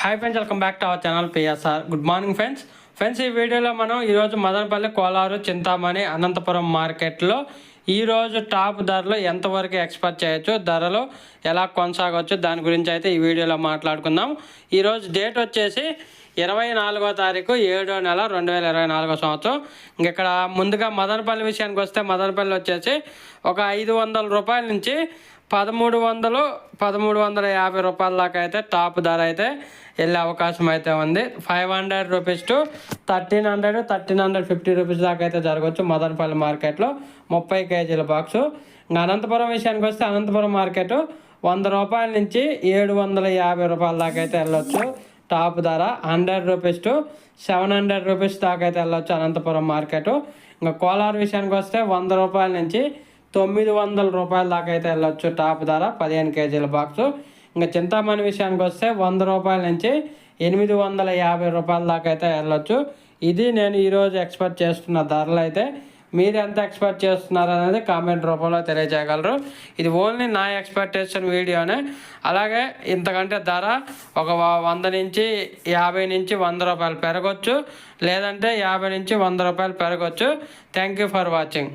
Hi friends welcome back to our channel PSR good morning friends friends ఈ వీడియోలో మనం ఈరోజు మదనపల్లి కోలారు చింతామణి అనంతపురం మార్కెట్లో ఈరోజు టాప్ ధరలు ఎంతవరకు ఎక్స్పెక్ట్ చేయొచ్చు ధరలు ఎలా కొనసాగవచ్చు దాని గురించి అయితే ఈ వీడియోలో మాట్లాడుకుందాం. ఈరోజు డేట్ వచ్చేసి ఇరవై నాలుగో తారీఖు ఏడో నెల రెండు వేల ఇరవై నాలుగో సంవత్సరం. ఇక్కడ ముందుగా మదనపల్లి విషయానికి వస్తే మదనపల్లి వచ్చేసి ఒక ఐదు వందల రూపాయల నుంచి పదమూడు వందలు పదమూడు వందల యాభై రూపాయల దాకా అయితే టాప్ ధర అయితే వెళ్ళే అవకాశం అయితే ఉంది. Five hundred rupees to thirteen hundred thirteen hundred fifty rupees దాకా అయితే జరగవచ్చు మదనపల్లి మార్కెట్లో. ముప్పై కేజీల బాక్సు. ఇంకా అనంతపురం విషయానికి వస్తే అనంతపురం మార్కెట్ వంద రూపాయల నుంచి ఏడు వందల యాభై రూపాయల దాకా అయితే వెళ్ళొచ్చు. టాప్ ధర hundred rupees to seven hundred rupees దాకా అయితే వెళ్ళొచ్చు అనంతపురం మార్కెట్. ఇంకా కోలార్ విషయానికి వస్తే వంద రూపాయల నుంచి తొమ్మిది వందల రూపాయల దాకా అయితే వెళ్ళొచ్చు టాప్ ధర పదిహేను కేజీల బాక్సు. ఇంకా చింతామణి విషయానికి వస్తే వంద రూపాయల నుంచి ఎనిమిది వందల యాభై రూపాయల దాకా అయితే వెళ్ళొచ్చు. ఇది నేను ఈరోజు ఎక్స్పెక్ట్ చేస్తున్న ధరలు అయితే మీరు ఎంత ఎక్స్పెక్ట్ చేస్తున్నారు అనేది కామెంట్ రూపంలో తెలియజేయగలరు. ఇది ఓన్లీ నా ఎక్స్పెక్టేషన్ వీడియోనే. అలాగే ఇంతకంటే ధర ఒక వంద నుంచి యాభై నుంచి వంద రూపాయలు పెరగచ్చు. లేదంటే యాభై నుంచి వంద రూపాయలు పెరగచ్చు. Thank you for watching